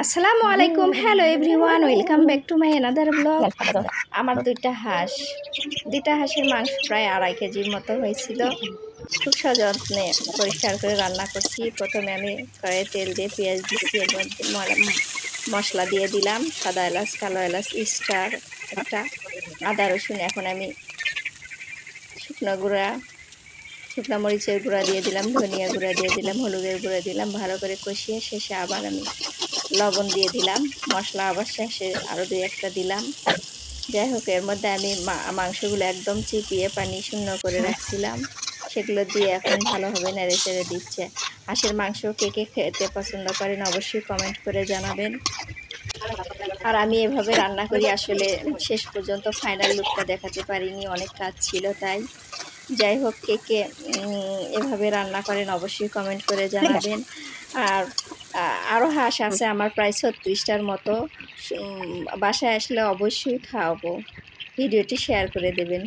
আসসালামু আলাইকুম hello everyone welcome back to my another vlog আমার দুইটা হাঁস। দুইটা হাঁসের মাংস প্রায় আড়াই কেজির মতো হয়েছিল। খুব সযত্নে পরিষ্কার করে রান্না করছি। প্রথমে আমি কড়াইয়ে তেল দিয়ে পেঁয়াজ দিচ্ছি এর মধ্যে মশলা দিয়ে দিলাম। সাদা এলাচ, কালো এলাচ, স্টার একটা, আদা রসুন। এখন আমি শুকনো গুঁড়া শুকনো মরিচের গুঁড়া দিয়ে দিলাম ধনিয়া গুঁড়া দিয়ে দিলাম, হলুদের গুঁড়া দিলাম, ভালো করে কষিয়ে শেষে আবার আমি লবণ দিয়ে দিলাম। মশলা আবার শেষে আরও দুই একটা দিলাম। যাই হোক, এর মধ্যে আমি মাংসগুলো একদম চিপিয়ে পানি শূন্য করে রাখছিলাম। সেগুলো দিয়ে এখন ভালোভাবে নেড়ে চেড়ে দিচ্ছে। হাঁসের মাংস কে কে খেতে পছন্দ করেন অবশ্যই কমেন্ট করে জানাবেন। আর আমি এভাবে রান্না করি, আসলে শেষ পর্যন্ত ফাইনাল লুকটা দেখাতে পারিনি, অনেক কাজ ছিল তাই। যাই হোক, কে কে এভাবে রান্না করেন অবশ্যই কমেন্ট করে জানাবেন। আর আরও হাঁস আছে, আমার প্রায় ছত্রিশটার মতো। বাসায় আসলে অবশ্যই খাওয়াবো। ভিডিওটি শেয়ার করে দেবেন।